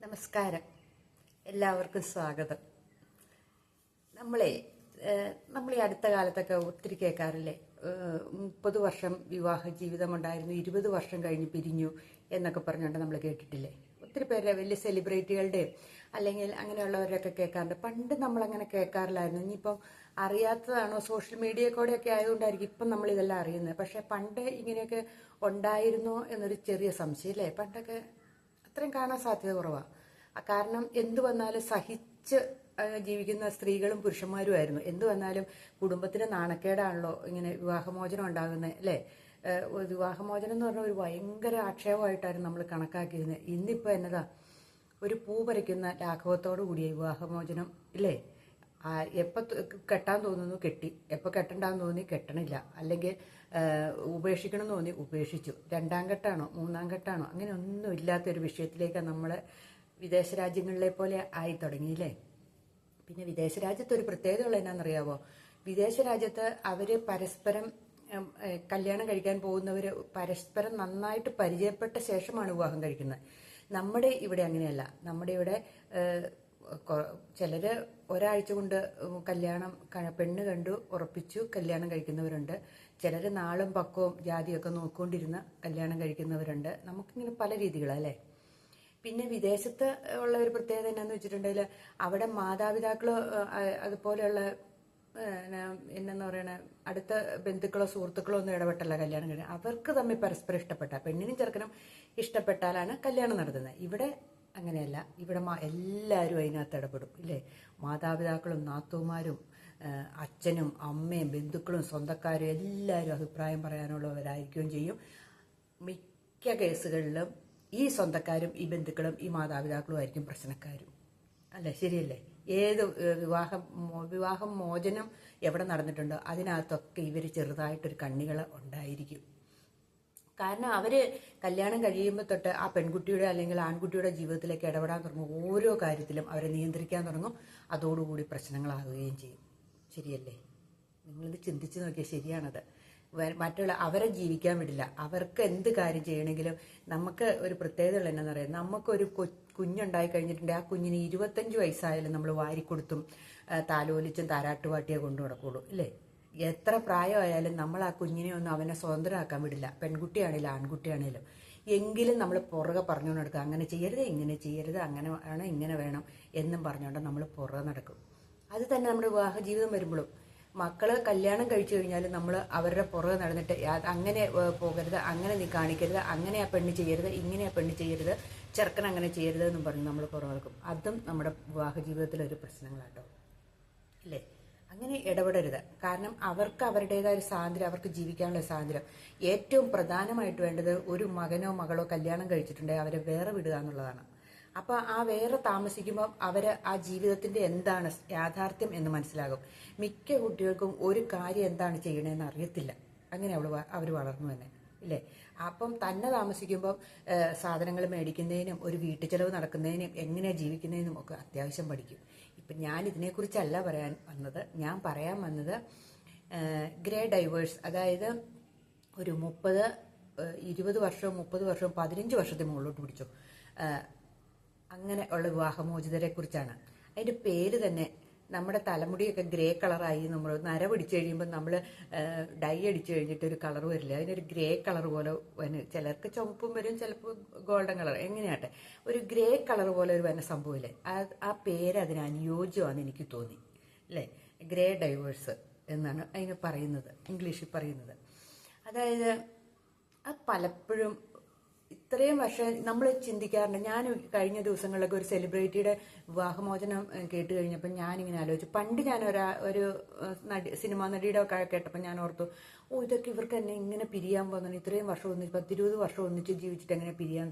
നമസ്കാരം. എല്ലാവർക്കും സ്വാഗതം. നമ്മളെ നമ്മൾ ഈ അടുത്ത കാലത്തൊക്കെ ഒത്തിരി കേൾക്കാറില്ലേ? മുപ്പത് വർഷം വിവാഹ ജീവിതമുണ്ടായിരുന്നു ഇരുപത് വർഷം കഴിഞ്ഞ് പിരിഞ്ഞു എന്നൊക്കെ പറഞ്ഞുകൊണ്ട് നമ്മൾ കേട്ടിട്ടില്ലേ? ഒത്തിരി പേരെ വലിയ സെലിബ്രിറ്റികളുടെയും അല്ലെങ്കിൽ അങ്ങനെയുള്ളവരൊക്കെ കേൾക്കാറുണ്ട്. പണ്ട് നമ്മളങ്ങനെ കേൾക്കാറില്ലായിരുന്നു. ഇനിയിപ്പം അറിയാത്തതാണോ? സോഷ്യൽ മീഡിയ കൂടെയൊക്കെ ആയതുകൊണ്ടായിരിക്കും ഇപ്പം നമ്മളിതെല്ലാം അറിയുന്നത്. പക്ഷേ പണ്ട് ഇങ്ങനെയൊക്കെ ഉണ്ടായിരുന്നോ എന്നൊരു ചെറിയ സംശയം അല്ലേ പണ്ടൊക്കെ അത്രയും കാണാൻ സാധ്യത കുറവാണ് കാരണം എന്തു വന്നാലും സഹിച്ച് ജീവിക്കുന്ന സ്ത്രീകളും പുരുഷന്മാരുമായിരുന്നു എന്തു വന്നാലും കുടുംബത്തിന് നാണക്കേടാണല്ലോ ഇങ്ങനെ വിവാഹമോചനം ഉണ്ടാകുന്നത് അല്ലേ? വിവാഹമോചനം എന്ന് പറഞ്ഞാൽ ഒരു ഭയങ്കര ആക്ഷേപമായിട്ടായിരുന്നു നമ്മൾ കണക്കാക്കിയിരുന്നത്. ഇന്നിപ്പോൾ എന്നതാ? ഒരു പൂ പറിക്കുന്ന ലാഘവത്തോടു കൂടിയ വിവാഹമോചനം ഇല്ലേ? എപ്പോൾ കെട്ടാൻ തോന്നുന്നു കെട്ടി. എപ്പോൾ കെട്ടണ്ടാന്ന് തോന്നി കെട്ടണില്ല. അല്ലെങ്കിൽ ഉപേക്ഷിക്കണം എന്ന് തോന്നി ഉപേക്ഷിച്ചു. രണ്ടാം ഘട്ടമാണോ മൂന്നാം ഘട്ടമാണോ അങ്ങനെ ഒന്നും ഇല്ലാത്തൊരു വിഷയത്തിലേക്ക് നമ്മൾ വിദേശ രാജ്യങ്ങളിലെ പോലെ ആയി തുടങ്ങിയില്ലേ പിന്നെ വിദേശ രാജ്യത്ത് ഒരു പ്രത്യേകത ഉള്ള എന്നാണെന്നറിയാവോ വിദേശ രാജ്യത്ത് അവർ പരസ്പരം കല്യാണം കഴിക്കാൻ പോകുന്നവർ പരസ്പരം നന്നായിട്ട് പരിചയപ്പെട്ട ശേഷമാണ് വിവാഹം കഴിക്കുന്നത്. നമ്മുടെ ഇവിടെ അങ്ങനെയല്ല. നമ്മുടെ ഇവിടെ ചിലര് ഒരാഴ്ച കൊണ്ട് കല്യാണം പെണ്ണ് കണ്ടു ഉറപ്പിച്ചു കല്യാണം കഴിക്കുന്നവരുണ്ട്. ചിലര് നാളും പക്കവും ജാതിയൊക്കെ നോക്കിക്കൊണ്ടിരുന്ന കല്യാണം കഴിക്കുന്നവരുണ്ട്. നമുക്കിങ്ങനെ പല രീതികളല്ലേ പിന്നെ വിദേശത്ത് ഉള്ള ഒരു പ്രത്യേകത എന്നാന്ന് വെച്ചിട്ടുണ്ടെങ്കിൽ അവിടെ മാതാപിതാക്കൾ അതുപോലെയുള്ള എന്നെന്ന് പറയണ അടുത്ത ബന്ധുക്കളോ സുഹൃത്തുക്കളോ ഒന്നും ഇടപെട്ടല്ല കല്യാണം കഴിഞ്ഞാൽ അവർക്ക് തമ്മിൽ പരസ്പരം ഇഷ്ടപ്പെട്ട. പെണ്ണിനും ചെറുക്കനും ഇഷ്ടപ്പെട്ടാലാണ് കല്യാണം നടത്തുന്നത്. ഇവിടെ അങ്ങനെയല്ല. ഇവിടെ മാ- എല്ലാവരും അതിനകത്ത് ഇടപെടും ഇല്ലേ? മാതാപിതാക്കളും നാത്തൂമാരും അച്ഛനും അമ്മയും ബന്ധുക്കളും സ്വന്തക്കാരും എല്ലാവരും അഭിപ്രായം പറയാനുള്ളവരായിരിക്കുകയും ചെയ്യും. മിക്ക കേസുകളിലും ഈ സ്വന്തക്കാരും ഈ ബന്ധുക്കളും ഈ മാതാപിതാക്കളും ആയിരിക്കും പ്രശ്നക്കാരും. അല്ലേ? ശരിയല്ലേ? ഏത് വിവാഹം വിവാഹം മോചനം എവിടെ നടന്നിട്ടുണ്ടോ അതിനകത്തൊക്കെ ഇവർ ചെറുതായിട്ടൊരു കണ്ണികൾ ഉണ്ടായിരിക്കും. കാരണം അവർ കല്യാണം കഴിയുമ്പോൾ തൊട്ട് ആ പെൺകുട്ടിയുടെ അല്ലെങ്കിൽ ആൺകുട്ടിയുടെ ജീവിതത്തിലേക്ക് ഇടപെടാൻ തുടങ്ങും. ഓരോ കാര്യത്തിലും അവരെ നിയന്ത്രിക്കാൻ തുടങ്ങും. അതോടുകൂടി പ്രശ്നങ്ങളാകുകയും ചെയ്യും. ശരിയല്ലേ? നിങ്ങളിത് ചിന്തിച്ച് നോക്കിയാൽ ശരിയാണത്. മറ്റുള്ള അവരെ ജീവിക്കാൻ വിടില്ല. അവർക്ക് എന്ത് കാര്യം ചെയ്യണമെങ്കിലും നമുക്ക് ഒരു പ്രത്യേകത ഉള്ള എന്നാന്ന് പറയാം. നമുക്കൊരു കുഞ്ഞുണ്ടായി കഴിഞ്ഞിട്ടുണ്ടെങ്കിൽ ആ കുഞ്ഞിന് ഇരുപത്തഞ്ച് വയസ്സായാലും നമ്മൾ വാരിക്കൊടുത്തും താലോലിച്ചും താരാട്ടുപാട്ടിയെ കൊണ്ടു നടക്കുള്ളൂ. ഇല്ലേ? എത്ര പ്രായമായാലും നമ്മൾ ആ കുഞ്ഞിനെ ഒന്നും അവനെ സ്വതന്ത്രമാക്കാൻ വിടില്ല. പെൺകുട്ടിയാണെങ്കിലും ആൺകുട്ടിയാണെങ്കിലും. എങ്കിലും നമ്മൾ പുറകെ പറഞ്ഞുകൊണ്ട് നടക്കുക. അങ്ങനെ ചെയ്യരുത് ഇങ്ങനെ ചെയ്യരുത് അങ്ങനെ വേണം ഇങ്ങനെ വേണം എന്നും പറഞ്ഞുകൊണ്ട് നമ്മൾ പുറകെ നടക്കും. അത് തന്നെ നമ്മുടെ വിവാഹ ജീവിതം വരുമ്പോഴും. മക്കൾ കല്യാണം കഴിച്ചു കഴിഞ്ഞാൽ നമ്മൾ അവരുടെ പുറകെ നടന്നിട്ട് അങ്ങനെ പോകരുത് അങ്ങനെ നീ കാണിക്കരുത് അങ്ങനെ ആ പെണ്ണ് ചെയ്യരുത് ഇങ്ങനെ ആ പെണ്ണ് ചെയ്യരുത് ചെറുക്കൻ അങ്ങനെ ചെയ്യരുത് എന്നും പറഞ്ഞ് നമ്മൾ പുറകെ നടക്കും. അതും നമ്മുടെ വിവാഹ ജീവിതത്തിലെ ഒരു പ്രശ്നങ്ങളാട്ടോ. അല്ലേ? അങ്ങനെ ഇടപെടരുത്. കാരണം അവർക്ക് അവരുടേതായ ഒരു സ്വാതന്ത്ര്യം അവർക്ക് ജീവിക്കാനുള്ള സ്വാതന്ത്ര്യം. ഏറ്റവും പ്രധാനമായിട്ട് വേണ്ടത് ഒരു മകനോ മകളോ കല്യാണം കഴിച്ചിട്ടുണ്ടെങ്കിൽ അവരെ വേറെ വിടുക എന്നുള്ളതാണ്. അപ്പൊ ആ വേറെ താമസിക്കുമ്പോൾ അവർ ആ ജീവിതത്തിന്റെ എന്താണ് യാഥാർത്ഥ്യം എന്ന് മനസ്സിലാകും. മിക്ക കുട്ടികൾക്കും ഒരു കാര്യം എന്താണ് ചെയ്യണതെന്ന് അറിയത്തില്ല. അങ്ങനെ അവൾ അവർ വളർന്നു തന്നെ ഇല്ലേ? അപ്പം തന്നെ താമസിക്കുമ്പോൾ സാധനങ്ങൾ മേടിക്കുന്നതിനും ഒരു വീട്ടു ചെലവ് നടക്കുന്നതിനും എങ്ങനെയാണ് ജീവിക്കുന്നതിനും ഒക്കെ അത്യാവശ്യം പഠിക്കും. ഇപ്പം ഞാൻ ഇതിനെക്കുറിച്ചല്ല പറയാൻ വന്നത്. ഞാൻ പറയാൻ വന്നത് ഗ്രേ ഡൈവേഴ്സ്. അതായത് ഒരു മുപ്പത് ഇരുപത് വർഷവും മുപ്പത് വർഷവും പതിനഞ്ച് വർഷത്തിന് മുകളിലോട്ട് പിടിച്ചു. അങ്ങനെ ഉള്ള വിവാഹമോചിതരെ കുറിച്ചാണ് അതിന്റെ പേര് തന്നെ നമ്മുടെ തലമുടിയൊക്കെ ഗ്രേ കളറായി നമ്മൾ നര പിടിച്ചു കഴിയുമ്പോൾ നമ്മൾ ഡൈ അടിച്ചു കഴിഞ്ഞിട്ട് ഒരു കളർ വരില്ല. അതിനൊരു ഗ്രേ കളർ പോലെ വന ചിലർക്ക് ചുവപ്പും വരും ചിലപ്പോൾ ഗോൾഡൻ കളർ. എങ്ങനെയാട്ടെ? ഒരു ഗ്രേ കളർ പോലെ ഒരു വന സംഭവമില്ലേ? ആ ആ പേര് അതിന് അനുയോജ്യമാണെന്ന് എനിക്ക് തോന്നി. അല്ലേ ഗ്രേ ഡൈവേഴ്സ് എന്നാണ് അതിന് പറയുന്നത് ഇംഗ്ലീഷിൽ പറയുന്നത്. അതായത് അത് പലപ്പോഴും ഇത്രയും വർഷം നമ്മൾ ചിന്തിക്കാറുണ്ട്. ഞാൻ കഴിഞ്ഞ ദിവസങ്ങളിലൊക്കെ ഒരു സെലിബ്രിറ്റിയുടെ വിവാഹമോചനം കേട്ട് കഴിഞ്ഞപ്പോൾ ഞാനിങ്ങനെ ആലോചിച്ചു. പണ്ട് ഞാൻ ഒരാ ഒരു നടി സിനിമാ നടിയുടെ ഒക്കെ കേട്ടപ്പോൾ ഞാൻ ഓർത്തു ഓ ഇതൊക്കെ ഇവർക്ക് എന്നെ ഇങ്ങനെ പിരിയാൻ പോകുന്നു ഇത്രയും വർഷം ഒന്നിച്ച് പത്തിരുപത് വർഷം ഒന്നിച്ച് ജീവിച്ചിട്ട് എങ്ങനെ പിരിയാൻ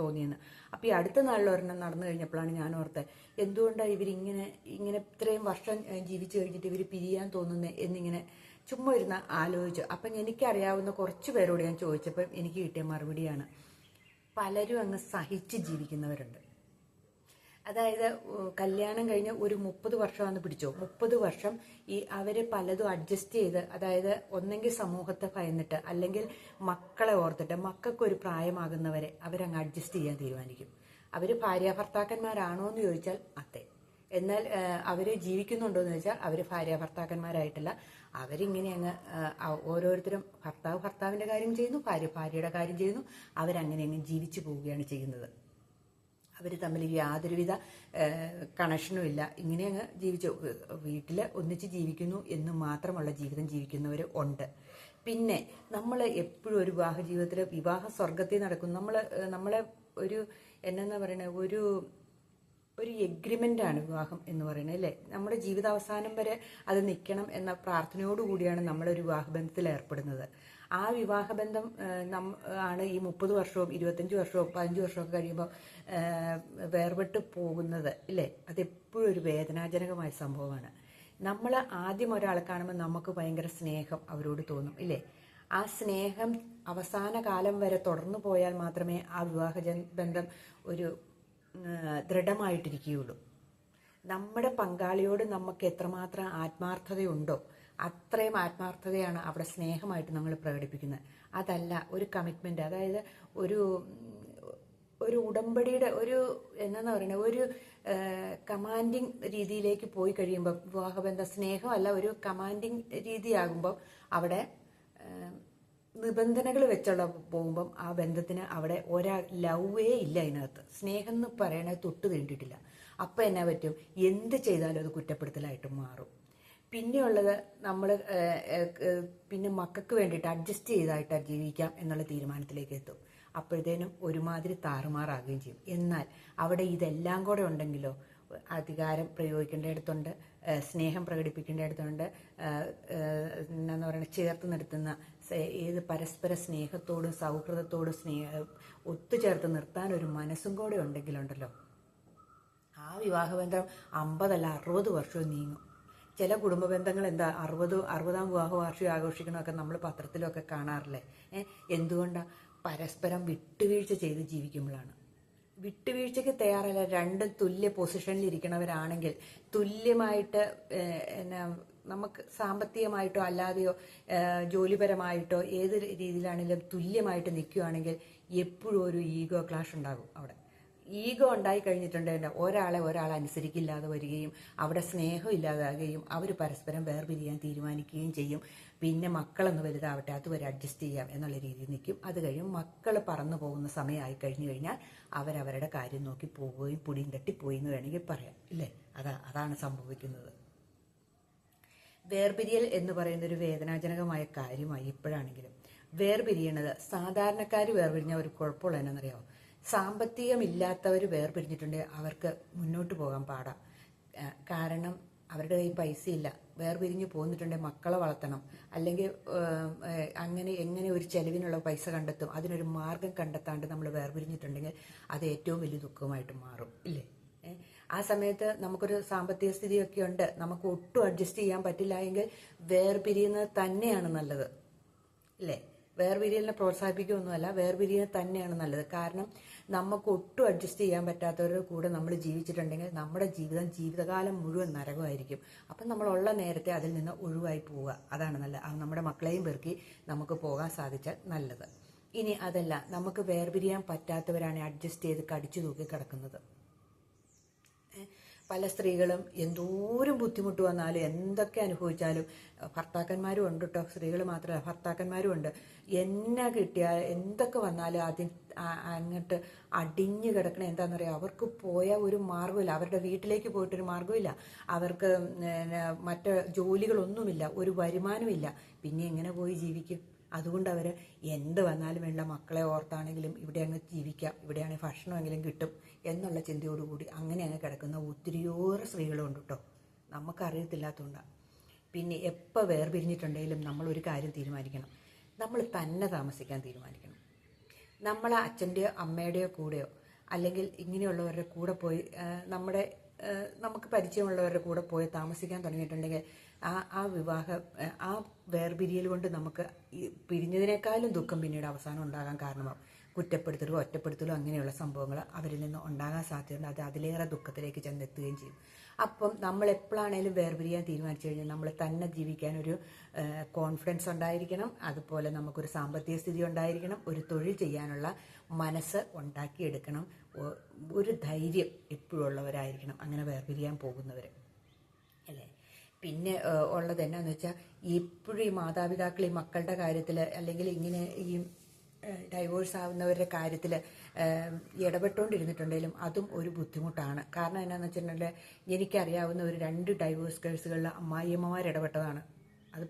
തോന്നിയെന്ന്. അപ്പോൾ ഈ അടുത്ത നാളിൽ ഒരെണ്ണം നടന്നു കഴിഞ്ഞപ്പോഴാണ് ഞാൻ ഓർത്തത് എന്തുകൊണ്ടാണ് ഇവരിങ്ങനെ ഇങ്ങനെ ഇത്രയും വർഷം ജീവിച്ചു കഴിഞ്ഞിട്ട് ഇവർ പിരിയാൻ തോന്നുന്നത് എന്നിങ്ങനെ ചുമ്മാ ഇരുന്ന് ആലോചിച്ചു. അപ്പം എനിക്കറിയാവുന്ന കുറച്ച് പേരോട് ഞാൻ ചോദിച്ചപ്പം എനിക്ക് കിട്ടിയ മറുപടിയാണ്. പലരും അങ്ങ് സഹിച്ച് ജീവിക്കുന്നവരുണ്ട്. അതായത് കല്യാണം കഴിഞ്ഞ് ഒരു മുപ്പത് വർഷമാണെന്ന് പിടിച്ചോ? മുപ്പത് വർഷം ഈ അവർ പലതും അഡ്ജസ്റ്റ് ചെയ്ത് അതായത് ഒന്നെങ്കിൽ സമൂഹത്തെ ഭയന്നിട്ട് അല്ലെങ്കിൽ മക്കളെ ഓർത്തിട്ട് മക്കൾക്ക് ഒരു പ്രായമാകുന്നവരെ അവരങ്ങ് അഡ്ജസ്റ്റ് ചെയ്യാൻ തീരുമാനിക്കും. അവർ ഭാര്യ ഭർത്താക്കന്മാരാണോ എന്ന് ചോദിച്ചാൽ അതെ. എന്നാൽ അവർ ജീവിക്കുന്നുണ്ടോ എന്ന് വെച്ചാൽ അവർ ഭാര്യ ഭർത്താക്കന്മാരായിട്ടല്ല. അവരിങ്ങനെ അങ്ങ് ഓരോരുത്തരും ഭർത്താവ് ഭർത്താവിന്റെ കാര്യം ചെയ്യുന്നു ഭാര്യ ഭാര്യയുടെ കാര്യം ചെയ്യുന്നു അവരങ്ങനെ അങ്ങ് ജീവിച്ചു പോവുകയാണ് ചെയ്യുന്നത്. അവർ തമ്മിൽ യാതൊരുവിധ കണക്ഷനും ഇല്ല. ഇങ്ങനെ അങ്ങ് ജീവിച്ചു വീട്ടിൽ ഒന്നിച്ച് ജീവിക്കുന്നു എന്ന് മാത്രമുള്ള ജീവിതം ജീവിക്കുന്നവർ ഉണ്ട്. പിന്നെ നമ്മൾ എപ്പോഴും ഒരു വിവാഹ ജീവിതത്തിൽ വിവാഹ സ്വർഗത്തിൽ നടക്കുന്നു. നമ്മൾ നമ്മളെ ഒരു എന്നാ പറയുന്നത് ഒരു ഒരു എഗ്രിമെന്റ് ആണ് വിവാഹം എന്ന് പറയുന്നത് അല്ലേ? നമ്മുടെ ജീവിതാവസാനം വരെ അത് നിൽക്കണം എന്ന പ്രാർത്ഥനയോടുകൂടിയാണ് നമ്മളൊരു വിവാഹബന്ധത്തിൽ ഏർപ്പെടുന്നത്. ആ വിവാഹബന്ധം നം ആണ് ഈ മുപ്പത് വർഷവും ഇരുപത്തഞ്ച് വർഷവും പതിനഞ്ച് വർഷവും കഴിയുമ്പോൾ വേർപെട്ട് പോകുന്നത് ഇല്ലേ? അതെപ്പോഴും ഒരു വേദനാജനകമായ സംഭവമാണ്. നമ്മൾ ആദ്യം ഒരാളെ കാണുമ്പോൾ നമുക്ക് ഭയങ്കര സ്നേഹം അവരോട് തോന്നും ഇല്ലേ? ആ സ്നേഹം അവസാന കാലം വരെ തുടർന്നു പോയാൽ മാത്രമേ ആ വിവാഹ ബന്ധം ഒരു ദൃഢമായിട്ടിരിക്കുകയുള്ളൂ. നമ്മുടെ പങ്കാളിയോട് നമുക്ക് എത്രമാത്രം ആത്മാർത്ഥതയുണ്ടോ അത്രയും ആത്മാർത്ഥതയാണ് അവിടെ സ്നേഹമായിട്ട് നമ്മൾ പ്രകടിപ്പിക്കുന്നത്. അതല്ല ഒരു കമ്മിറ്റ്മെന്റ് അതായത് ഒരു ഒരു ഉടമ്പടിയുടെ ഒരു എന്നാന്ന് പറയുന്നത് ഒരു കമാൻഡിങ് രീതിയിലേക്ക് പോയി കഴിയുമ്പോൾ വിവാഹബന്ധ സ്നേഹമല്ല ഒരു കമാൻഡിങ് രീതിയാകുമ്പോൾ അവിടെ നിബന്ധനകൾ വെച്ചുള്ള പോകുമ്പം ആ ബന്ധത്തിന് അവിടെ ഒരാ ലവേ ഇല്ല അതിനകത്ത്. സ്നേഹം എന്ന് പറയണത് തൊട്ട് തീണ്ടിട്ടില്ല അപ്പം എന്നാ പറ്റും? എന്ത് ചെയ്താലും അത് കുറ്റപ്പെടുത്തലായിട്ട് മാറും. പിന്നെയുള്ളത് നമ്മൾ പിന്നെ മക്കൾക്ക് വേണ്ടിയിട്ട് അഡ്ജസ്റ്റ് ചെയ്തായിട്ട് ജീവിക്കാം എന്നുള്ള തീരുമാനത്തിലേക്ക് എത്തും. അപ്പോഴത്തേനും ഒരുമാതിരി താറുമാറാകുകയും ചെയ്യും. എന്നാൽ അവിടെ ഇതെല്ലാം കൂടെ ഉണ്ടെങ്കിലോ അധികാരം പ്രയോഗിക്കേണ്ടയിടത്തുണ്ട് സ്നേഹം പ്രകടിപ്പിക്കേണ്ടയിടത്തുണ്ട് എന്നാന്ന് പറയുന്നത് ചേർത്ത് നിർത്തുന്ന ഏത് പരസ്പര സ്നേഹത്തോടും സൗഹൃദത്തോടും സ്നേഹ ഒത്തുചേർത്ത് നിർത്താൻ ഒരു മനസ്സും കൂടെ ഉണ്ടെങ്കിലുണ്ടല്ലോ. ആ വിവാഹബന്ധം അമ്പതല്ല അറുപത് വർഷവും നീങ്ങും. ചില കുടുംബ ബന്ധങ്ങൾ എന്താ അറുപത് അറുപതാം വിവാഹ വാർഷികം ആഘോഷിക്കണമൊക്കെ നമ്മൾ പത്രത്തിലൊക്കെ കാണാറില്ലേ? എന്തുകൊണ്ടാണ് പരസ്പരം വിട്ടുവീഴ്ച ചെയ്ത് ജീവിക്കുമ്പോഴാണ്. വിട്ടുവീഴ്ചയ്ക്ക് തയ്യാറല്ല രണ്ടും തുല്യ പൊസിഷനിൽ ഇരിക്കണവരാണെങ്കിൽ തുല്യമായിട്ട് എന്നാ നമുക്ക് സാമ്പത്തികമായിട്ടോ അല്ലാതെയോ ജോലിപരമായിട്ടോ ഏത് രീതിയിലാണെങ്കിലും തുല്യമായിട്ട് നിൽക്കുകയാണെങ്കിൽ എപ്പോഴും ഒരു ഈഗോ ക്ലാഷ് ഉണ്ടാകും അവിടെ. ഈഗോ ഉണ്ടായി കഴിഞ്ഞിട്ടുണ്ടെങ്കിൽ ഒരാളെ ഒരാൾ അനുസരിക്കില്ലാതെ വരികയും അവിടെ സ്നേഹം ഇല്ലാതാകുകയും അവർ പരസ്പരം വേർപിരിയാൻ തീരുമാനിക്കുകയും ചെയ്യും. പിന്നെ മക്കളൊന്ന് വലുതാവട്ടെ അതുവരെ അഡ്ജസ്റ്റ് ചെയ്യാം എന്നുള്ള രീതിയിൽ നിൽക്കും. അത് കഴിയും മക്കൾ പറന്നു പോകുന്ന സമയമായി കഴിഞ്ഞു കഴിഞ്ഞാൽ അവരവരുടെ കാര്യം നോക്കി പോവുകയും പുടിയും തട്ടിപ്പോയി എന്ന് വേണമെങ്കിൽ പറയാം. ഇല്ലേ? അതാ അതാണ് സംഭവിക്കുന്നത്. വേർപിരിയൽ എന്ന് പറയുന്ന ഒരു വേദനാജനകമായ കാര്യമായി ഇപ്പോഴാണെങ്കിലും വേർപിരിയണത് സാധാരണക്കാർ വേർപിരിഞ്ഞ ഒരു കുഴപ്പമുള്ള എന്നറിയാമോ സാമ്പത്തികമില്ലാത്തവർ വേർപിരിഞ്ഞിട്ടുണ്ടെങ്കിൽ അവർക്ക് മുന്നോട്ട് പോകാൻ പാടാം. കാരണം അവരുടെ കയ്യിൽ പൈസ ഇല്ല വേർപിരിഞ്ഞ് പോന്നിട്ടുണ്ടെങ്കിൽ മക്കളെ വളർത്തണം. അല്ലെങ്കിൽ അങ്ങനെ എങ്ങനെ ഒരു ചെലവിനുള്ള പൈസ കണ്ടെത്തും. അതിനൊരു മാർഗം കണ്ടെത്താണ്ട് നമ്മൾ വേർപിരിഞ്ഞിട്ടുണ്ടെങ്കിൽ അത് ഏറ്റവും വലിയ ദുഃഖമായിട്ട് മാറും. ഇല്ലേ? ആ സമയത്ത് നമുക്കൊരു സാമ്പത്തിക സ്ഥിതിയൊക്കെ ഉണ്ട്. നമുക്ക് ഒട്ടും അഡ്ജസ്റ്റ് ചെയ്യാൻ പറ്റില്ല എങ്കിൽ വേർപിരിയുന്നത് തന്നെയാണ് നല്ലത്. ഇല്ലേ? വേർപിരിയലിനെ പ്രോത്സാഹിപ്പിക്കുകയൊന്നുമല്ല വേർപിരിയുന്നത് തന്നെയാണ് നല്ലത്. കാരണം നമുക്ക് ഒട്ടും അഡ്ജസ്റ്റ് ചെയ്യാൻ പറ്റാത്തവരുടെ കൂടെ നമ്മൾ ജീവിച്ചിട്ടുണ്ടെങ്കിൽ നമ്മുടെ ജീവിതം ജീവിതകാലം മുഴുവൻ നരകമായിരിക്കും. അപ്പം നമ്മളുള്ള നേരത്തെ അതിൽ നിന്ന് ഒഴിവായി പോവുക. അതാണ് നല്ലത്. അത് നമ്മുടെ മക്കളെയും പെറുക്കി നമുക്ക് പോകാൻ സാധിച്ചാൽ നല്ലത്. ഇനി അതല്ല നമുക്ക് വേർപിരിയാൻ പറ്റാത്തവരാണ് അഡ്ജസ്റ്റ് ചെയ്ത് കടിച്ചു തൂക്കി കിടക്കുന്നത്. പല സ്ത്രീകളും എന്തോരം ബുദ്ധിമുട്ട് വന്നാലും എന്തൊക്കെ അനുഭവിച്ചാലും ഭർത്താക്കന്മാരും ഉണ്ട് കേട്ടോ സ്ത്രീകൾ മാത്രമല്ല ഭർത്താക്കന്മാരും ഉണ്ട്. എന്നാ കിട്ടിയാൽ എന്തൊക്കെ വന്നാലും ആ- അങ്ങോട്ട് അടിഞ്ഞു കിടക്കണ എന്താണെന്നറിയാം അവർക്ക് പോയ ഒരു മാർഗമില്ല. അവരുടെ വീട്ടിലേക്ക് പോയിട്ടൊരു മാർഗമില്ല. അവർക്ക് മറ്റ് ജോലികളൊന്നുമില്ല. ഒരു വരുമാനമില്ല. പിന്നെ എങ്ങനെ പോയി ജീവിക്കും? അതുകൊണ്ട് അവർ എന്ത് വന്നാലും വേണ്ട മക്കളെ ഓർത്താണെങ്കിലും ഇവിടെ അങ്ങ് ജീവിക്കാം ഇവിടെയാണെങ്കിൽ ഭക്ഷണമെങ്കിലും കിട്ടും എന്നുള്ള ചിന്തയോടുകൂടി അങ്ങനെ അങ്ങ് കിടക്കുന്ന ഒത്തിരിയേറെ സ്ത്രീകളുണ്ട് കേട്ടോ. നമുക്കറിയത്തില്ലാത്തതുകൊണ്ടാണ് പിന്നെ എപ്പോൾ വേർപിരിഞ്ഞിട്ടുണ്ടെങ്കിലും ഒരു കാര്യം തീരുമാനിക്കണം. നമ്മൾ തന്നെ താമസിക്കാൻ തീരുമാനിക്കണം. നമ്മൾ അച്ഛന്റെയോ അമ്മയുടെയോ കൂടെയോ അല്ലെങ്കിൽ ഇങ്ങനെയുള്ളവരുടെ കൂടെ പോയി നമ്മുടെ നമുക്ക് പരിചയമുള്ളവരുടെ കൂടെ പോയി താമസിക്കാൻ തുടങ്ങിയിട്ടുണ്ടെങ്കിൽ ആ ആ വിവാഹ ആ, വേർപിരിയൽ കൊണ്ട് നമുക്ക് പിരിഞ്ഞതിനേക്കാളും ദുഃഖം പിന്നീട് അവസാനം ഉണ്ടാകാൻ കാരണമാവും. കുറ്റപ്പെടുത്തലോ ഒറ്റപ്പെടുത്തലോ അങ്ങനെയുള്ള സംഭവങ്ങൾ അവരിൽ നിന്ന് ഉണ്ടാകാൻ സാധ്യതയുണ്ട്. അത് അതിലേറെ ദുഃഖത്തിലേക്ക് ചെന്നെത്തുകയും ചെയ്യും. അപ്പം നമ്മൾ എപ്പോഴാണേലും വേർപിരിയാൻ തീരുമാനിച്ചു കഴിഞ്ഞാൽ നമ്മൾ തന്നെ ജീവിക്കാൻ ഒരു കോൺഫിഡൻസ് ഉണ്ടായിരിക്കണം. അതുപോലെ നമുക്കൊരു സാമ്പത്തിക സ്ഥിതി ഉണ്ടായിരിക്കണം. ഒരു തൊഴിൽ ചെയ്യാനുള്ള മനസ്സ് ഉണ്ടാക്കിയെടുക്കണം. ഒരു ധൈര്യം എപ്പോഴും ഉള്ളവരായിരിക്കണം അങ്ങനെ വേർപിരിയാൻ പോകുന്നവർ അല്ലേ? പിന്നെ ഉള്ളത് എന്നാന്ന് വെച്ചാൽ എപ്പോഴും ഈ മാതാപിതാക്കൾ ഈ മക്കളുടെ കാര്യത്തിൽ അല്ലെങ്കിൽ ഇങ്ങനെ ഈ ഡൈവോഴ്സ് ആവുന്നവരുടെ കാര്യത്തിൽ ഇടപെട്ടുകൊണ്ടിരുന്നിട്ടുണ്ടെങ്കിലും അതും ഒരു ബുദ്ധിമുട്ടാണ്. കാരണം എന്നാന്ന് വെച്ചിട്ടുണ്ടെങ്കിൽ എനിക്കറിയാവുന്ന ഒരു രണ്ട് ഡൈവോഴ്സ് കേസുകളിൽ അമ്മായിയമ്മമാർ ഇടപെട്ടതാണ്. അത്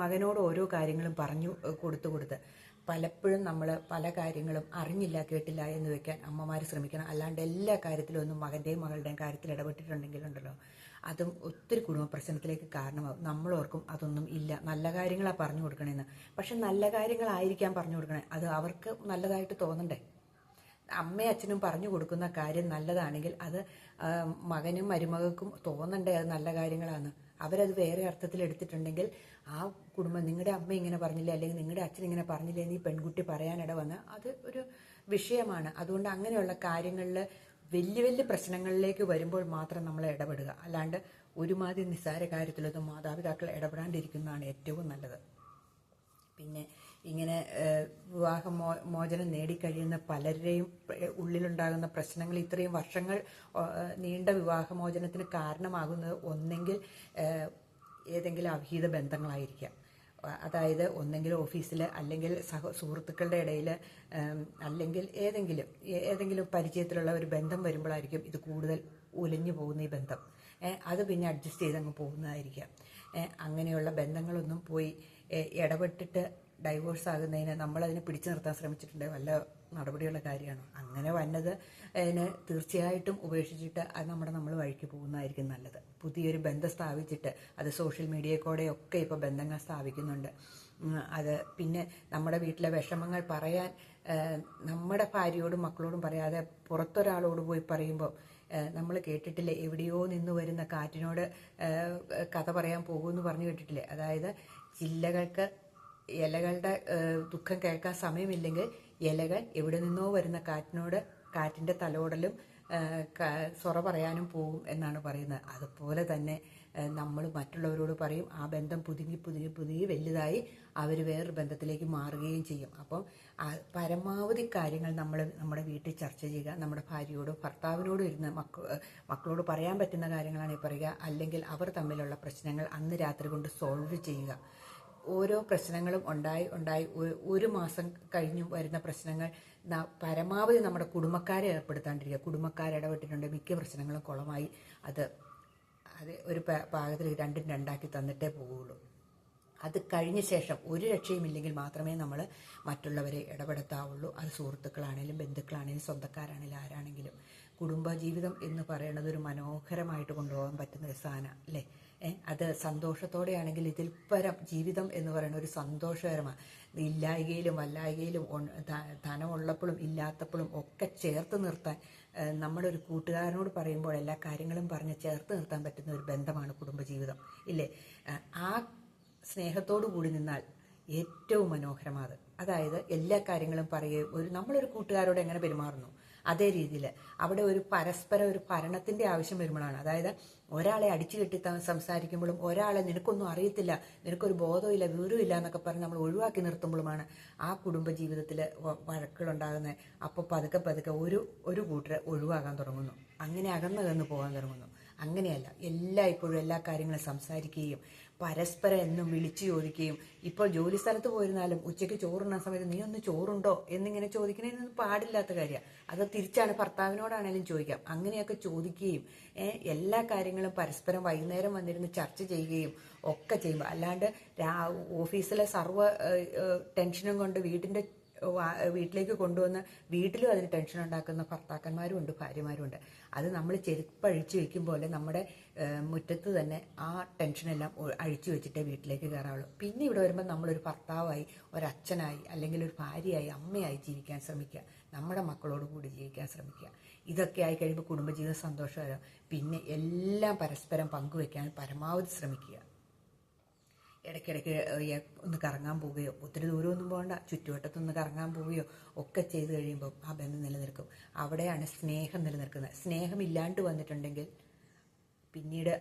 മകനോട് ഓരോ കാര്യങ്ങളും പറഞ്ഞു കൊടുത്തു കൊടുത്ത്. പലപ്പോഴും നമ്മൾ പല കാര്യങ്ങളും അറിഞ്ഞില്ല കേട്ടില്ല എന്ന് വെക്കാൻ അമ്മമാർ ശ്രമിക്കണം. അല്ലാണ്ട് എല്ലാ കാര്യത്തിലും ഒന്നും മകന്റെയും മകളുടെയും കാര്യത്തിൽ ഇടപെട്ടിട്ടുണ്ടെങ്കിലുണ്ടല്ലോ. അതും ഒത്തിരി കുടുംബ പ്രശ്നത്തിലേക്ക് കാരണമാകും നമ്മളോർക്കും അതൊന്നും ഇല്ല. നല്ല കാര്യങ്ങളാണ് പറഞ്ഞു കൊടുക്കണേന്ന്. പക്ഷെ നല്ല കാര്യങ്ങളായിരിക്കാം പറഞ്ഞു കൊടുക്കണേ. അത് അവർക്ക് നല്ലതായിട്ട് തോന്നണ്ടേ. അമ്മയും അച്ഛനും പറഞ്ഞു കൊടുക്കുന്ന കാര്യം നല്ലതാണെങ്കിൽ അത് മകനും മരുമകൾക്കും തോന്നണ്ടേ അത് നല്ല കാര്യങ്ങളാണ് അവരത് വേറെ അർത്ഥത്തിൽ എടുത്തിട്ടുണ്ടെങ്കിൽ ആ കുടുംബം നിങ്ങളുടെ അമ്മ ഇങ്ങനെ പറഞ്ഞില്ല അല്ലെങ്കിൽ നിങ്ങളുടെ അച്ഛൻ ഇങ്ങനെ പറഞ്ഞില്ല എന്ന് പെൺകുട്ടി പറയാനിട വന്ന് അത് ഒരു വിഷയമാണ്. അതുകൊണ്ട് അങ്ങനെയുള്ള കാര്യങ്ങളിൽ വലിയ വലിയ പ്രശ്നങ്ങളിലേക്ക് വരുമ്പോൾ മാത്രം നമ്മൾ ഇടപെടുക. അല്ലാണ്ട് ഒരുമാതിരി നിസ്സാര കാര്യത്തിലൊന്നും മാതാപിതാക്കൾ ഇടപെടാണ്ടിരിക്കുന്നതാണ് ഏറ്റവും നല്ലത്. പിന്നെ ഇങ്ങനെ വിവാഹ മോ മോചനം നേടിക്കഴിയുന്ന പലരുടെയും ഉള്ളിലുണ്ടാകുന്ന പ്രശ്നങ്ങൾ ഇത്രയും വർഷങ്ങൾ നീണ്ട വിവാഹമോചനത്തിന് കാരണമാകുന്നത് ഒന്നെങ്കിൽ ഏതെങ്കിലും അവിഹിത ബന്ധങ്ങളായിരിക്കാം. അതായത് ഒന്നെങ്കിൽ ഓഫീസിൽ അല്ലെങ്കിൽ സഹ സുഹൃത്തുക്കളുടെ ഇടയിൽ അല്ലെങ്കിൽ ഏതെങ്കിലും ഏതെങ്കിലും പരിചയത്തിലുള്ള ഒരു ബന്ധം വരുമ്പോഴായിരിക്കും ഇത് കൂടുതൽ ഉലഞ്ഞു പോകുന്ന ഈ ബന്ധം. അത് പിന്നെ അഡ്ജസ്റ്റ് ചെയ്തങ്ങ് പോകുന്നതായിരിക്കാം. അങ്ങനെയുള്ള ബന്ധങ്ങളൊന്നും പോയി ഇടപെട്ടിട്ട് ഡൈവോഴ്സ് ആകുന്നതിന് നമ്മളതിനെ പിടിച്ചു നിർത്താൻ ശ്രമിച്ചിട്ടുണ്ട് വല്ല നടപടിയുള്ള കാര്യമാണ്? അങ്ങനെ വന്നത് അതിന് തീർച്ചയായിട്ടും ഉപേക്ഷിച്ചിട്ട് അത് നമ്മുടെ നമ്മൾ വഴിക്ക് പോകുന്നതായിരിക്കും നല്ലത്. പുതിയൊരു ബന്ധം സ്ഥാപിച്ചിട്ട് അത് സോഷ്യൽ മീഡിയയിൽ കൂടെ ഒക്കെ ഇപ്പോൾ ബന്ധങ്ങൾ സ്ഥാപിക്കുന്നുണ്ട്. അത് പിന്നെ നമ്മുടെ വീട്ടിലെ വിഷമങ്ങൾ പറയാൻ നമ്മുടെ ഭാര്യയോടും മക്കളോടും പറയാതെ പുറത്തൊരാളോട് പോയി പറയുമ്പോൾ നമ്മൾ കേട്ടിട്ടില്ല എവിടെയോ നിന്ന് വരുന്ന കാറ്റിനോട് കഥ പറയാൻ പോകുമെന്ന് പറഞ്ഞു കേട്ടിട്ടില്ലേ? അതായത് ജില്ലകൾക്ക് ഇലകളുടെ ദുഃഖം കേൾക്കാൻ സമയമില്ലെങ്കിൽ ഇലകൾ എവിടെ നിന്നോ വരുന്ന കാറ്റിനോട് കാറ്റിന്റെ തലോടലും സൊറ പറയാനും പോകും എന്നാണ് പറയുന്നത്. അതുപോലെ തന്നെ നമ്മൾ മറ്റുള്ളവരോട് പറയും ആ ബന്ധം പുതുങ്ങി പുതുങ്ങി പുതുങ്ങി വലുതായി അവർ വേറൊരു ബന്ധത്തിലേക്ക് മാറുകയും ചെയ്യും. അപ്പം പരമാവധി കാര്യങ്ങൾ നമ്മൾ നമ്മുടെ വീട്ടിൽ ചർച്ച ചെയ്യുക നമ്മുടെ ഭാര്യയോടോ ഭർത്താവിനോടോ ഇരുന്ന് മക്ക മക്കളോട് പറയാൻ പറ്റുന്ന കാര്യങ്ങളാണ് പറയുക. അല്ലെങ്കിൽ അവർ തമ്മിലുള്ള പ്രശ്നങ്ങൾ അന്ന് രാത്രി കൊണ്ട് സോൾവ് ചെയ്യുക. ഓരോ പ്രശ്നങ്ങളും ഉണ്ടായി ഉണ്ടായി. ഒരു മാസം കഴിഞ്ഞു വരുന്ന പ്രശ്നങ്ങൾ പരമാവധി നമ്മുടെ കുടുംബക്കാരെ ഏർപ്പെടുത്താണ്ടിരിക്കുക. കുടുംബക്കാരെ ഇടപെട്ടിട്ടുണ്ട്. മിക്ക പ്രശ്നങ്ങളും കുളമായി. അത് അത് ഒരു പാകത്തിൽ രണ്ടും രണ്ടാക്കി തന്നിട്ടേ പോവുള്ളൂ. അത് കഴിഞ്ഞ ശേഷം ഒരു രക്ഷയുമില്ലെങ്കിൽ മാത്രമേ നമ്മൾ മറ്റുള്ളവരെ ഇടപെടുത്താവുള്ളൂ. അത് സുഹൃത്തുക്കളാണേലും ബന്ധുക്കളാണെങ്കിലും സ്വന്തക്കാരാണേലും ആരാണെങ്കിലും. കുടുംബജീവിതം എന്ന് പറയുന്നത് ഒരു മനോഹരമായിട്ട് കൊണ്ടുപോകാൻ പറ്റുന്ന ഒരു സാധനം അല്ലേ? അത് സന്തോഷത്തോടെയാണെങ്കിൽ ഇതിൽ പരം ജീവിതം എന്ന് പറയുന്ന ഒരു സന്തോഷകരമാണ്. ഇല്ലായികയിലും അല്ലായികയിലും ധനമുള്ളപ്പോഴും ഇല്ലാത്തപ്പോഴും ഒക്കെ ചേർത്ത് നിർത്താൻ ഒരു കൂട്ടുകാരനോട് പറയുമ്പോൾ എല്ലാ കാര്യങ്ങളും പറഞ്ഞ് ചേർത്ത് നിർത്താൻ പറ്റുന്ന ഒരു ബന്ധമാണ് കുടുംബജീവിതം. ഇല്ലേ? ആ, സ്നേഹത്തോടു കൂടി നിന്നാൽ ഏറ്റവും മനോഹരമാത്. അതായത് എല്ലാ കാര്യങ്ങളും പറയുകയും ഒരു നമ്മളൊരു കൂട്ടുകാരോട് എങ്ങനെ പെരുമാറുന്നു? അതേ രീതിയിൽ അവിടെ ഒരു പരസ്പര ഒരു ഭരണത്തിന്റെ ആവശ്യം വരുമ്പോഴാണ്. അതായത് ഒരാളെ അടിച്ചു കെട്ടി സംസാരിക്കുമ്പോഴും ഒരാളെ നിനക്കൊന്നും അറിയത്തില്ല നിനക്കൊരു ബോധമില്ല വിവരമില്ല എന്നൊക്കെ പറഞ്ഞ് നമ്മൾ ഒഴിവാക്കി നിർത്തുമ്പോഴുമാണ് ആ കുടുംബ ജീവിതത്തിൽ വഴക്കുകളുണ്ടാകുന്നത്. അപ്പോൾ പതുക്കെ പതുക്കെ ഒരു ഒരു കൂട്ടർ ഒഴിവാകാൻ തുടങ്ങുന്നു. അങ്ങനെ അകന്നകന്ന് പോകാൻ തുടങ്ങുന്നു. അങ്ങനെയല്ല. എല്ലായ്പ്പോഴും എല്ലാ കാര്യങ്ങളും സംസാരിക്കുകയും പരസ്പരം എന്നും വിളിച്ചു ചോദിക്കുകയും ഇപ്പോൾ ജോലി സ്ഥലത്ത് പോയിരുന്നാലും ഉച്ചയ്ക്ക് ചോറുണ്ണാൻ സമയത്ത് നീ ഒന്ന് ചോറുണ്ടോ? എന്നിങ്ങനെ ചോദിക്കണേനൊന്നും പാടില്ലാത്ത കാര്യമാണ് അത് തിരിച്ചാണ് ഭർത്താവിനോടാണേലും ചോദിക്കാം. അങ്ങനെയൊക്കെ ചോദിക്കുകയും എല്ലാ കാര്യങ്ങളും പരസ്പരം വൈകുന്നേരം വന്നിരുന്ന് ചർച്ച ചെയ്യുകയും ഒക്കെ ചെയ്യുമ്പോൾ അല്ലാണ്ട് ഓഫീസിലെ സർവ ടെൻഷനും കൊണ്ട് വീട്ടിന്റെ വാ- വീട്ടിലേക്ക് കൊണ്ടുവന്ന് വീട്ടിലും അതിന് ടെൻഷൻ ഉണ്ടാക്കുന്ന ഭർത്താക്കന്മാരും ഉണ്ട് ഭാര്യമാരും ഉണ്ട്. അത് നമ്മൾ ചെരുപ്പ് അഴിച്ചു വെക്കും പോലെ നമ്മുടെ മുറ്റത്ത് തന്നെ ആ ടെൻഷനെല്ലാം അഴിച്ചു വെച്ചിട്ടേ വീട്ടിലേക്ക് കയറാവുള്ളൂ. പിന്നെ ഇവിടെ വരുമ്പോൾ നമ്മളൊരു ഭർത്താവായി ഒരച്ഛനായി അല്ലെങ്കിൽ ഒരു ഭാര്യയായി അമ്മയായി ജീവിക്കാൻ ശ്രമിക്കുക. നമ്മുടെ മക്കളോട് കൂടി ജീവിക്കാൻ ശ്രമിക്കുക. ഇതൊക്കെ ആയി കഴിയുമ്പോൾ കുടുംബജീവിതം സന്തോഷകരം. പിന്നെ എല്ലാം പരസ്പരം പങ്കുവെക്കാൻ പരമാവധി ശ്രമിക്കുക. ഇടയ്ക്കിടയ്ക്ക് ഒന്ന് കറങ്ങാൻ പോവുകയോ ഒത്തിരി ദൂരമൊന്നും പോകണ്ട ചുറ്റുവട്ടത്തൊന്ന് കറങ്ങാൻ പോവുകയോ ഒക്കെ ചെയ്തു കഴിയുമ്പോൾ ആ ബന്ധം നിലനിൽക്കും. അവിടെയാണ് സ്നേഹം നിലനിൽക്കുന്നത്. സ്നേഹമില്ലാണ്ട് വന്നിട്ടുണ്ടെങ്കിൽ പിന്നീട്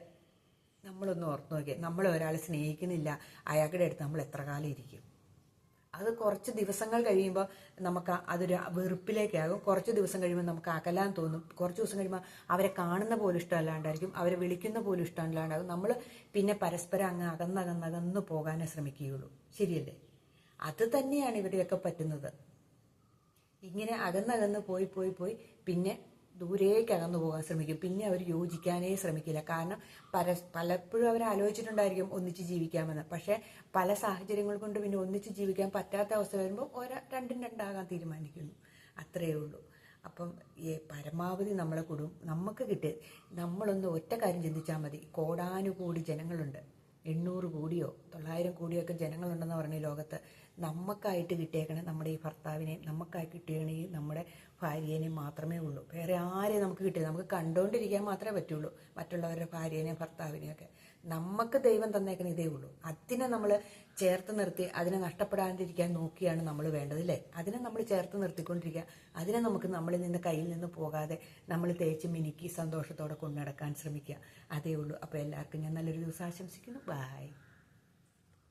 നമ്മളൊന്ന് ഓർത്ത് നോക്കിയാൽ നമ്മളെ ഒരാളെ സ്നേഹിക്കുന്നില്ല അയാളുടെ അടുത്ത് നമ്മൾ എത്ര കാലം ഇരിക്കും? അത് കുറച്ച് ദിവസങ്ങൾ കഴിയുമ്പോൾ നമുക്ക് അതൊരു വെറുപ്പിലേക്കാകും. കുറച്ച് ദിവസം കഴിയുമ്പോൾ നമുക്ക് അകലാൻ തോന്നും. കുറച്ച് ദിവസം കഴിയുമ്പോൾ അവരെ കാണുന്ന പോലും ഇഷ്ടമല്ലാണ്ടായിരിക്കും. അവരെ വിളിക്കുന്ന പോലും ഇഷ്ടമല്ലാണ്ടാകും. നമ്മൾ പിന്നെ പരസ്പരം അങ്ങ് അകന്നകന്നകന്ന് പോകാനേ ശ്രമിക്കുകയുള്ളൂ. ശരിയല്ലേ? അത് തന്നെയാണ് ഇവിടെയൊക്കെ പറ്റുന്നത്. ഇങ്ങനെ അകന്നകന്ന് പോയി പോയി പോയി പിന്നെ ദൂരേക്ക് അകന്നു പോകാൻ ശ്രമിക്കും. പിന്നെ അവർ യോജിക്കാനേ ശ്രമിക്കില്ല. കാരണം പല പലപ്പോഴും അവർ ആലോചിച്ചിട്ടുണ്ടായിരിക്കും ഒന്നിച്ച് ജീവിക്കാമെന്ന്. പക്ഷേ പല സാഹചര്യങ്ങൾ കൊണ്ട് പിന്നെ ഒന്നിച്ച് ജീവിക്കാൻ പറ്റാത്ത അവസ്ഥ വരുമ്പോൾ ഓരോ രണ്ടും രണ്ടാകാൻ തീരുമാനിക്കുന്നു. അത്രയേ ഉള്ളൂ. അപ്പം ഈ പരമാവധി നമ്മളെ കുടും. നമുക്ക് കിട്ടിയത് നമ്മളൊന്ന് ഒറ്റ കാര്യം ചിന്തിച്ചാൽ മതി. കോടാനുകൂടി ജനങ്ങളുണ്ട്. എണ്ണൂറ് കോടിയോ തൊള്ളായിരം കോടിയോ ഒക്കെ ജനങ്ങളുണ്ടെന്ന് പറഞ്ഞ ലോകത്ത്. നമുക്കായിട്ട് കിട്ടിയേക്കണേ നമ്മുടെ ഈ ഭർത്താവിനെ നമുക്കായി കിട്ടിയണേ നമ്മുടെ ഭാര്യേനെയും മാത്രമേ ഉള്ളൂ. വേറെ ആരെയും നമുക്ക് കിട്ടിയത് നമുക്ക് കണ്ടുകൊണ്ടിരിക്കാൻ മാത്രമേ പറ്റുള്ളൂ മറ്റുള്ളവരുടെ ഭാര്യേനെയും ഭർത്താവിനെയൊക്കെ. നമുക്ക് ദൈവം തന്നേക്കണ ഇതേ ഉള്ളൂ. അതിനെ നമ്മൾ ചേർത്ത് നിർത്തി അതിനെ നഷ്ടപ്പെടാണ്ടിരിക്കാൻ നോക്കിയാണ് നമ്മൾ വേണ്ടത് അല്ലേ അതിനെ നമ്മൾ ചേർത്ത് നിർത്തിക്കൊണ്ടിരിക്കുക. അതിനെ നമുക്ക് നമ്മളിൽ നിന്ന് കയ്യിൽ നിന്ന് പോകാതെ നമ്മൾ തേച്ച് മിനുക്കി സന്തോഷത്തോടെ കൊണ്ടു നടക്കാൻ ശ്രമിക്കുക. അതേ ഉള്ളൂ. അപ്പോൾ എല്ലാവർക്കും ഞാൻ നല്ലൊരു ദിവസം ആശംസിക്കുന്നു. ബൈ